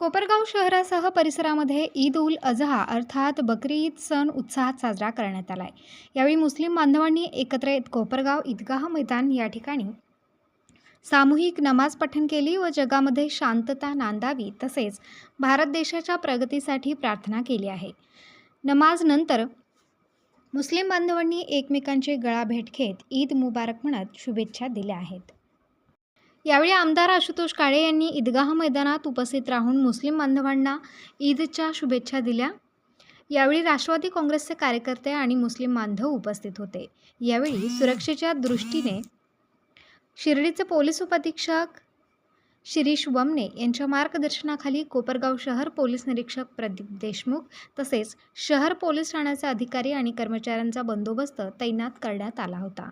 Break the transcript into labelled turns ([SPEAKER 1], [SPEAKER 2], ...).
[SPEAKER 1] कोपरगाव शहरासह परिसरामध्ये ईद उल अजहा अर्थात बकरी ईद सण उत्साहात साजरा करण्यात आला आहे यावेळी मुस्लिम बांधवांनी एकत्र येत कोपरगाव ईदगाह मैदान या ठिकाणी सामूहिक नमाज पठण केली व जगामध्ये शांतता नांदावी तसेच भारत देशाच्या प्रगतीसाठी प्रार्थना केली आहे. नमाजनंतर मुस्लिम बांधवांनी एकमेकांचे गळा भेट घेत ईद मुबारक म्हणत शुभेच्छा दिल्या आहेत. यावेळी आमदार आशुतोष काळे यांनी ईदगाह मैदानात उपस्थित राहून मुस्लिम बांधवांना ईदच्या शुभेच्छा दिल्या. यावेळी राष्ट्रवादी काँग्रेसचे कार्यकर्ते आणि मुस्लिम बांधव उपस्थित होते. यावेळी सुरक्षेच्या दृष्टीने शिर्डीचे पोलीस उपाधीक्षक शिरीष वमने यांच्या मार्गदर्शनाखाली कोपरगाव शहर पोलीस निरीक्षक प्रदीप देशमुख तसेच शहर पोलीस ठाण्याचे अधिकारी आणि कर्मचाऱ्यांचा बंदोबस्त तैनात करण्यात आला होता.